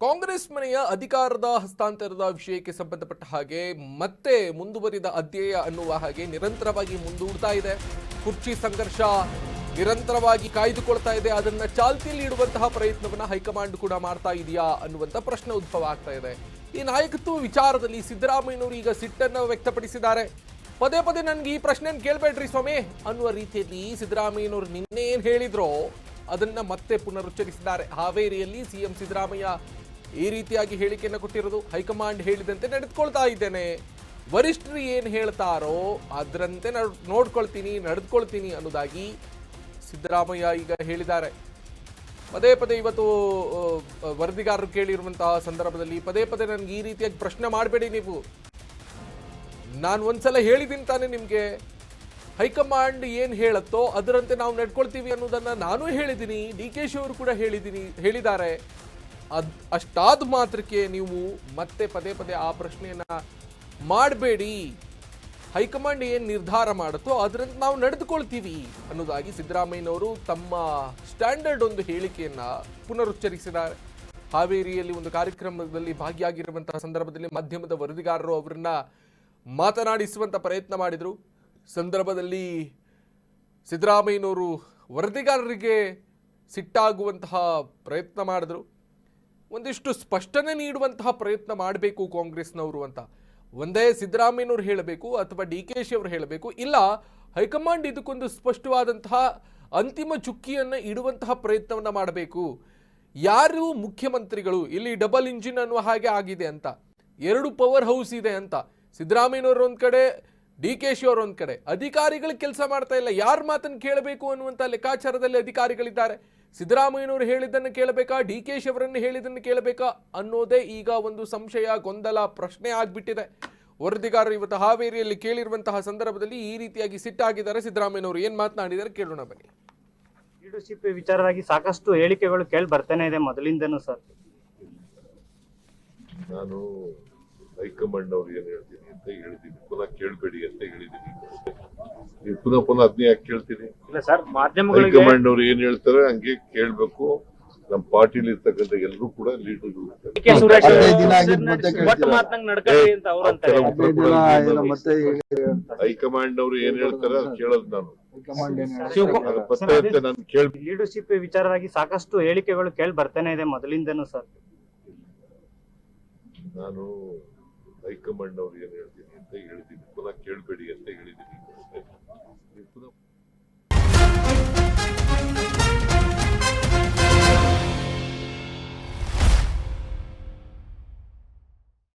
ಕಾಂಗ್ರೆಸ್ ಮನೆಯ ಅಧಿಕಾರದ ಹಸ್ತಾಂತರದ ವಿಷಯಕ್ಕೆ ಸಂಬಂಧಪಟ್ಟ ಹಾಗೆ ಮತ್ತೆ ಮುಂದುವರಿದ ಅಧ್ಯಯ ಅನ್ನುವ ಹಾಗೆ ನಿರಂತರವಾಗಿ ಮುಂದೂಡ್ತಾ ಇದೆ. ಕುರ್ಚಿ ಸಂಘರ್ಷ ನಿರಂತರವಾಗಿ ಕಾಯ್ದುಕೊಳ್ತಾ ಇದೆ. ಅದನ್ನ ಚಾಲ್ತಿಯಲ್ಲಿ ಇಡುವಂತಹ ಪ್ರಯತ್ನವನ್ನ ಹೈಕಮಾಂಡ್ ಕೂಡ ಮಾಡ್ತಾ ಇದೆಯಾ ಅನ್ನುವಂತ ಪ್ರಶ್ನೆ ಉದ್ಭವ ಆಗ್ತಾ ಇದೆ. ಈ ನಾಯಕತ್ವ ವಿಚಾರದಲ್ಲಿ ಸಿದ್ದರಾಮಯ್ಯನವರು ಈಗ ಸಿಟ್ಟನ್ನು ವ್ಯಕ್ತಪಡಿಸಿದ್ದಾರೆ. ಪದೇ ಪದೇ ನನ್ಗೆ ಈ ಪ್ರಶ್ನೆ ಕೇಳಬೇಡ್ರಿ ಸ್ವಾಮಿ ಅನ್ನುವ ರೀತಿಯಲ್ಲಿ ಸಿದ್ದರಾಮಯ್ಯನವರು ನಿನ್ನೆ ಏನು ಹೇಳಿದ್ರೋ? ಅದನ್ನ ಮತ್ತೆ ಪುನರುಚ್ಚರಿಸಿದ್ದಾರೆ. ಹಾವೇರಿಯಲ್ಲಿ ಸಿಎಂ ಸಿದ್ದರಾಮಯ್ಯ ಈ ರೀತಿಯಾಗಿ ಹೇಳಿಕೆಯನ್ನು ಕೊಟ್ಟಿರೋದು ಹೈಕಮಾಂಡ್ ಹೇಳಿದಂತೆ ನಡೆದುಕೊಳ್ತಾ ಇದ್ದೇನೆ. ವರಿಷ್ಠರು ಏನು ಹೇಳ್ತಾರೋ ಅದರಂತೆ ನಾನು ನೋಡ್ಕೊಳ್ತೀನಿ, ನಡೆದುಕೊಳ್ತೀನಿ ಅನ್ನೋದಾಗಿ ಸಿದ್ದರಾಮಯ್ಯ ಈಗ ಹೇಳಿದ್ದಾರೆ. ಪದೇ ಪದೇ ಇವತ್ತು ವರದಿಗಾರರು ಕೇಳಿರುವಂತಹ ಸಂದರ್ಭದಲ್ಲಿ ಪದೇ ಪದೇ ನನಗೆ ಈ ರೀತಿಯಾಗಿ ಪ್ರಶ್ನೆ ಮಾಡಬೇಡಿ ನೀವು. ನಾನು ಒಂದ್ಸಲ ಹೇಳಿದ್ದೀನಿ ತಾನೇ ನಿಮಗೆ. ಹೈಕಮಾಂಡ್ ಏನು ಹೇಳುತ್ತೋ ಅದರಂತೆ ನಾವು ನಡ್ಕೊಳ್ತೀವಿ ಅನ್ನೋದನ್ನ ನಾನು ಹೇಳಿದ್ದೀನಿ. ಡಿ ಕೆ ಶಿ ಅವರು ಕೂಡ ಹೇಳಿದ್ದೀನಿ, ಹೇಳಿದ್ದಾರೆ. ಅದ್ ಅಷ್ಟಾದ ಮಾತ್ರಕ್ಕೆ ನೀವು ಮತ್ತೆ ಪದೇ ಪದೇ ಆ ಪ್ರಶ್ನೆಯನ್ನ ಮಾಡಬೇಡಿ. ಹೈಕಮಾಂಡ್ ಏನು ನಿರ್ಧಾರ ಮಾಡುತ್ತೋ ಅದರಂತೆ ನಾವು ನಡೆದುಕೊಳ್ತೀವಿ ಅನ್ನೋದಾಗಿ ಸಿದ್ದರಾಮಯ್ಯನವರು ತಮ್ಮ ಸ್ಟ್ಯಾಂಡರ್ಡ್ ಒಂದು ಹೇಳಿಕೆಯನ್ನ ಪುನರುಚ್ಚರಿಸಿದ್ದಾರೆ. ಹಾವೇರಿಯಲ್ಲಿ ಒಂದು ಕಾರ್ಯಕ್ರಮದಲ್ಲಿ ಭಾಗಿಯಾಗಿರುವಂತಹ ಸಂದರ್ಭದಲ್ಲಿ ಮಾಧ್ಯಮದ ವರದಿಗಾರರು ಅವರನ್ನ ಮಾತನಾಡಿಸುವಂತ ಪ್ರಯತ್ನ ಮಾಡಿದರು. ಸಂದರ್ಭದಲ್ಲಿ ಸಿದ್ದರಾಮಯ್ಯನವರು ವರದಿಗಾರರಿಗೆ ಸಿಟ್ಟಾಗುವಂತಹ ಪ್ರಯತ್ನ ಮಾಡಿದ್ರು. ಒಂದಿಷ್ಟು ಸ್ಪಷ್ಟನೆ ನೀಡುವಂತಹ ಪ್ರಯತ್ನ ಮಾಡಬೇಕು ಕಾಂಗ್ರೆಸ್ನವರು ಅಂತ. ಒಂದೇ ಸಿದ್ದರಾಮಯ್ಯನವರು ಹೇಳಬೇಕು ಅಥವಾ ಡಿ ಕೆ ಶಿ ಅವರು ಹೇಳಬೇಕು. ಇಲ್ಲ, ಹೈಕಮಾಂಡ್ ಇದಕ್ಕೊಂದು ಸ್ಪಷ್ಟವಾದಂತಹ ಅಂತಿಮ ಚುಕ್ಕಿಯನ್ನು ಇಡುವಂತಹ ಪ್ರಯತ್ನವನ್ನು ಮಾಡಬೇಕು. ಯಾರು ಮುಖ್ಯಮಂತ್ರಿಗಳು? ಇಲ್ಲಿ ಡಬಲ್ ಇಂಜಿನ್ ಅನ್ನುವ ಹಾಗೆ ಆಗಿದೆ ಅಂತ. ಎರಡು ಪವರ್ ಹೌಸ್ ಇದೆ ಅಂತ. ಸಿದ್ದರಾಮಯ್ಯನವರು ಒಂದು ಕಡೆ ಡಿ ಕೆ ಶಿ ಅವರು ಒಂದು ಕಡೆ. ಅಧಿಕಾರಿಗಳು ಕೆಲಸ ಮಾಡ್ತಾ ಇಲ್ಲ. ಯಾರ ಮಾತನ್ನು ಕೇಳಬೇಕು ಅನ್ನುವಂಥ ಲೆಕ್ಕಾಚಾರದಲ್ಲಿ ಅಧಿಕಾರಿಗಳಿದ್ದಾರೆ. ಸಿದ್ದರಾಮಯ್ಯನವರು ಹೇಳಿದ್ದನ್ನು ಕೇಳಬೇಕಾ? ಡಿ ಕೆ ಶಿ ಅವರನ್ನು ಹೇಳಿದ್ದನ್ನು ಕೇಳಬೇಕಾ? ಅನ್ನೋದೇ ಈಗ ಒಂದು ಸಂಶಯ ಗೊಂದಲ ಪ್ರಶ್ನೆ ಆಗಿಬಿಟ್ಟಿದೆ. ವರದಿಗಾರರು ಇವತ್ತು ಹಾವೇರಿಯಲ್ಲಿ ಕೇಳಿರುವಂತಹ ಸಂದರ್ಭದಲ್ಲಿ ಈ ರೀತಿಯಾಗಿ ಸಿಟ್ಟಾಗಿದ್ದಾರೆ ಸಿದ್ದರಾಮಯ್ಯನವರು. ಏನು ಮಾತನಾಡಿದ್ದಾರೆ ಕೇಳೋಣ ಬನ್ನಿ. ಲೀಡರ್ಶಿಪ್ ವಿಚಾರವಾಗಿ ಸಾಕಷ್ಟು ಹೇಳಿಕೆಗಳು ಕೇಳಿ ಬರ್ತಾನೆ ಇದೆ ಮೊದಲಿಂದನೂ ಸರ್. ನಾನು ಹೈಕಮಾಂಡ್ ಅವ್ರು ಏನ್ ಹೇಳ್ತೀನಿ ಅಂತ ಹೇಳಿದ್ದೀನಿ. ಪುನಃ ಕೇಳಬೇಡಿ ಅಂತ ಹೇಳಿದೀನಿ ನೀವು ಪುನಃ ಪುನಃ ಅದನ್ನೇ ಯಾಕೆ ಕೇಳ್ತೀನಿ ಇಲ್ಲ ಸರ್ ಮಾಧ್ಯಮಗಳಿಗೆ ಹೈಕಮಾಂಡ್ ಅವ್ರು ಏನ್ ಹೇಳ್ತಾರೆ ಹಂಗೆ ಕೇಳ್ಬೇಕು. ನಮ್ಮ ಪಾರ್ಟಿಲಿ ಇರ್ತಕ್ಕಂಥ ಎಲ್ಲರೂ ಕೂಡ ಲೀಡರ್ಗಳು ಹೈಕಮಾಂಡ್ ಅವರು ಏನ್ ಹೇಳ್ತಾರೆ ಅದು ಕೇಳೋದು ನಾನು. ಲೀಡರ್ಶಿಪ್ ವಿಚಾರವಾಗಿ ಸಾಕಷ್ಟು ಹೇಳಿಕೆಗಳು ಕೇಳಿ ಬರ್ತಾನೆ ಇದೆ ಮೊದಲಿಂದನೂ ಸರ್. ನಾನು ಹೈಕಮಾಂಡ್ ಅವ್ರು ಏನ್ ಹೇಳ್ತೀನಿ ಅಂತ ಹೇಳಿದ್ದೀನಿ ಪುನಃ ಕೇಳಬೇಡಿ ಅಂತ ಹೇಳಿದ್ದೀನಿ